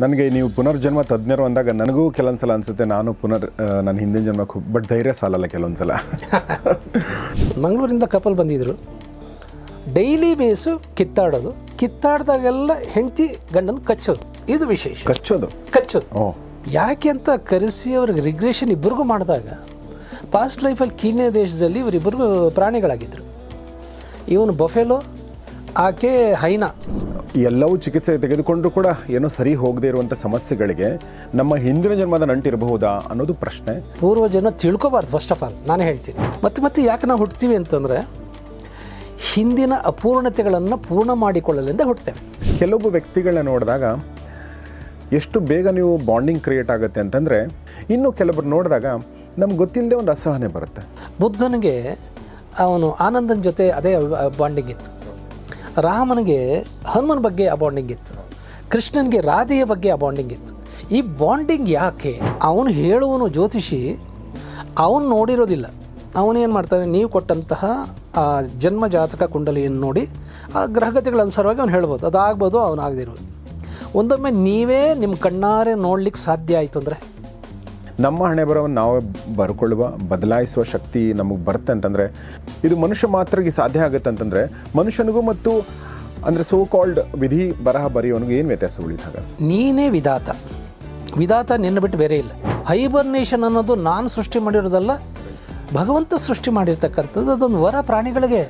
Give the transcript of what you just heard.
ನನಗೆ ನೀವು ಪುನರ್ಜನ್ಮ ತಜ್ಞರು ಅಂದಾಗ ನನಗೂ ಕೆಲವೊಂದು ಸಲ ಅನ್ಸುತ್ತೆ ನಾನು ಪುನರ್ ನನ್ನ ಹಿಂದಿನ ಜನ್ಮಕ್ಕೆ ಬಟ್ ಧೈರ್ಯ ಸಾಲಲ್ಲ ಕೆಲವೊಂದು ಸಲ ಮಂಗಳೂರಿಂದ ಕಪಲ್ ಬಂದಿದ್ದರು ಡೈಲಿ ಬೇಸು ಕಿತ್ತಾಡೋದು. ಕಿತ್ತಾಡ್ದಾಗೆಲ್ಲ ಹೆಂಡತಿ ಗಂಡನ ಕಚ್ಚೋದು. ಇದು ವಿಶೇಷ. ಕಚ್ಚೋದು? ಕಚ್ಚೋದು. ಯಾಕೆ ಅಂತ ಕರೆಸಿ ಅವ್ರಿಗೆ ರಿಗ್ರೇಷನ್ ಇಬ್ಬರಿಗೂ ಮಾಡಿದಾಗ ಪಾಸ್ಟ್ ಲೈಫಲ್ಲಿ ಕೀನ್ಯ ದೇಶದಲ್ಲಿ ಇವರಿಬ್ಬರಿಗೂ ಪ್ರಾಣಿಗಳಾಗಿದ್ದರು ಇವನು ಬೊಫೆಲೋ ಆಕೆ ಹೈನಾ ಎಲ್ಲವೂ ಚಿಕಿತ್ಸೆ ತೆಗೆದುಕೊಂಡು ಕೂಡ ಏನೋ ಸರಿ ಹೋಗದೇ ಇರುವಂಥ ಸಮಸ್ಯೆಗಳಿಗೆ ನಮ್ಮ ಹಿಂದಿನ ಜನ್ಮದ ನಂಟಿರಬಹುದಾ ಅನ್ನೋದು ಪ್ರಶ್ನೆ. ಪೂರ್ವಜನ ತಿಳ್ಕೊಬಾರ್ದು ಫಸ್ಟ್ ಆಫ್ ಆಲ್ ನಾನು ಹೇಳ್ತೀನಿ. ಮತ್ತೆ ಮತ್ತೆ ಯಾಕೆ ನಾವು ಹುಟ್ತೀವಿ ಅಂತಂದರೆ ಹಿಂದಿನ ಅಪೂರ್ಣತೆಗಳನ್ನು ಪೂರ್ಣ ಮಾಡಿಕೊಳ್ಳಲೆಂದೆ ಹುಡ್ತೇವೆ ಕೆಲವು ವ್ಯಕ್ತಿಗಳನ್ನ ನೋಡಿದಾಗ ಎಷ್ಟು ಬೇಗ ನೀವು ಬಾಂಡಿಂಗ್ ಕ್ರಿಯೇಟ್ ಆಗುತ್ತೆ ಅಂತಂದರೆ ಇನ್ನು ಕೆಲವರು ನೋಡಿದಾಗ ನಮ್ಗೆ ಗೊತ್ತಿಲ್ಲದೆ ಒಂದು ಅಸಹನೆ ಬರುತ್ತೆ. ಬುದ್ಧನಿಗೆ ಅವನು ಆನಂದನ ಜೊತೆ ಅದೇ ಬಾಂಡಿಂಗ್ ಇತ್ತು. ರಾಮನಿಗೆ ಹನುಮನ ಬಗ್ಗೆ ಆ ಇತ್ತು. ಕೃಷ್ಣನಿಗೆ ರಾಧೆಯ ಬಗ್ಗೆ ಆ ಇತ್ತು. ಈ ಬಾಂಡಿಂಗ್ ಯಾಕೆ? ಅವನು ಹೇಳುವನು ಜ್ಯೋತಿಷಿ, ಅವನು ನೋಡಿರೋದಿಲ್ಲ. ಅವನೇನು ಮಾಡ್ತಾನೆ? ನೀವು ಕೊಟ್ಟಂತಹ, ಆ, ಜನ್ಮ ಜಾತಕ ಕುಂಡಲಿಯನ್ನು ನೋಡಿ, ಆ ಗ್ರಹಗತಿಗಳ ಅನುಸಾರವಾಗಿ ಅವನು ಹೇಳ್ಬೋದು. ಅದಾಗ್ಬೋದು ಅವನು ಆಗದಿರ್ಬೋದು ಒಂದೊಮ್ಮೆ ನೀವೇ ನಿಮ್ಮ ಕಣ್ಣಾರೆ ನೋಡ್ಲಿಕ್ಕೆ ಸಾಧ್ಯ ಆಯಿತು ಅಂದರೆ? ನಮ್ಮ ಹಣೆ ಬರವನ್ನು ನಾವು ಬರ್ಕೊಳ್ಳುವ, ಬದಲಾಯಿಸುವ ಶಕ್ತಿ ನಮಗೆ ಬರುತ್ತೆ ಅಂತಂದರೆ, ಇದು ಮನುಷ್ಯ ಮಾತ್ರಗೆ ಸಾಧ್ಯ ಆಗುತ್ತೆ ಅಂತಂದರೆ, ಮನುಷ್ಯನಿಗೂ ಮತ್ತು ಅಂದರೆ ಸೋ ಕಾಲ್ಡ್ ವಿಧಿ ಬರಹ ಬರೆಯೋನಿಗೂ ಏನು ವ್ಯತ್ಯಾಸ ಉಳಿದಾಗ ನೀನೇ ವಿಧಾತ. ವಿಧಾತ ನಿನ್ನ ಬಿಟ್ಟು ಬೇರೆ ಇಲ್ಲ. ಹೈಬರ್ನೇಷನ್ ಅನ್ನೋದು ನಾನು ಸೃಷ್ಟಿ ಮಾಡಿರೋದಲ್ಲ, ಭಗವಂತ ಸೃಷ್ಟಿ ಮಾಡಿರ್ತಕ್ಕಂಥದ್ದು, ಅದೊಂದು ವರ ಪ್ರಾಣಿಗಳಿಗೆ